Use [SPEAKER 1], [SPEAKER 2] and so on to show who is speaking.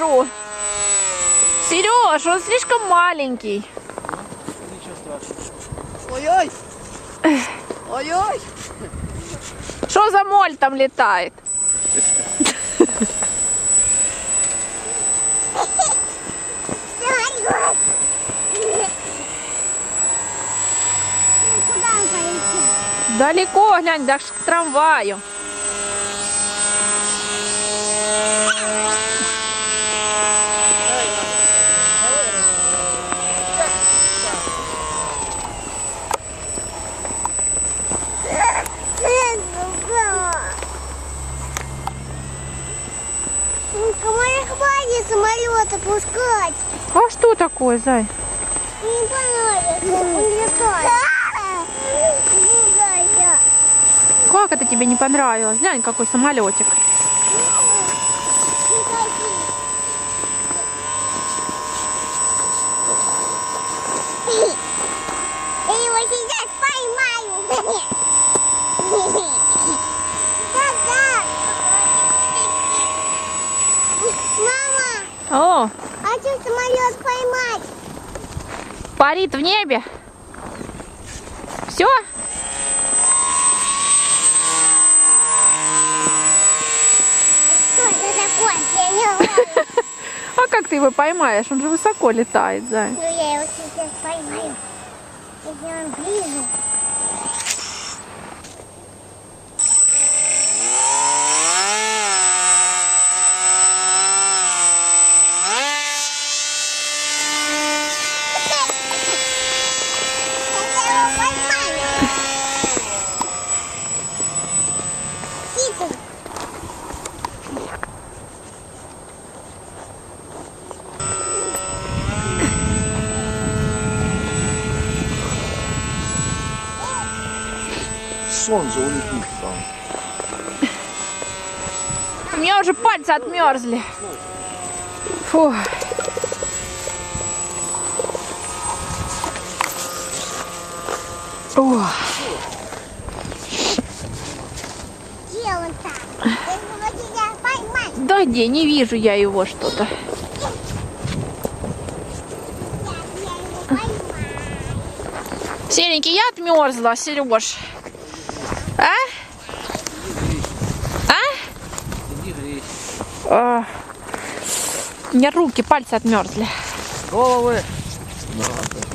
[SPEAKER 1] держу. Сереж, он слишком маленький.
[SPEAKER 2] Ничего страшного. Ой-ой! Ой-ой!
[SPEAKER 1] Что за моль там летает? Далеко, глянь, даже к трамваю.
[SPEAKER 3] Кому не хватит самолета пускать?
[SPEAKER 1] А что такое, зай?
[SPEAKER 3] Не понравится, он летает. Другая.
[SPEAKER 1] Как это тебе не понравилось? Глянь, какой самолетик.
[SPEAKER 3] Я его сейчас поймаю. Да-да. Мама,
[SPEAKER 1] О,
[SPEAKER 3] хочу самолет поймать.
[SPEAKER 1] парит в небе. Все?
[SPEAKER 3] Что это такое?
[SPEAKER 1] А как ты его поймаешь? Он же высоко летает, зай.
[SPEAKER 3] Ну, я его сейчас поймаю. Если он ближе. Я его поймаю. Птица.
[SPEAKER 2] Сон же улетит там.
[SPEAKER 1] У меня уже пальцы отмерзли. Фу. О, да где, не вижу я его что-то. Серенький, я отмерзла, Сереж. А? А?
[SPEAKER 2] Иди грейся.
[SPEAKER 1] А. У меня руки, пальцы отмерзли.
[SPEAKER 2] Головы! Да, да.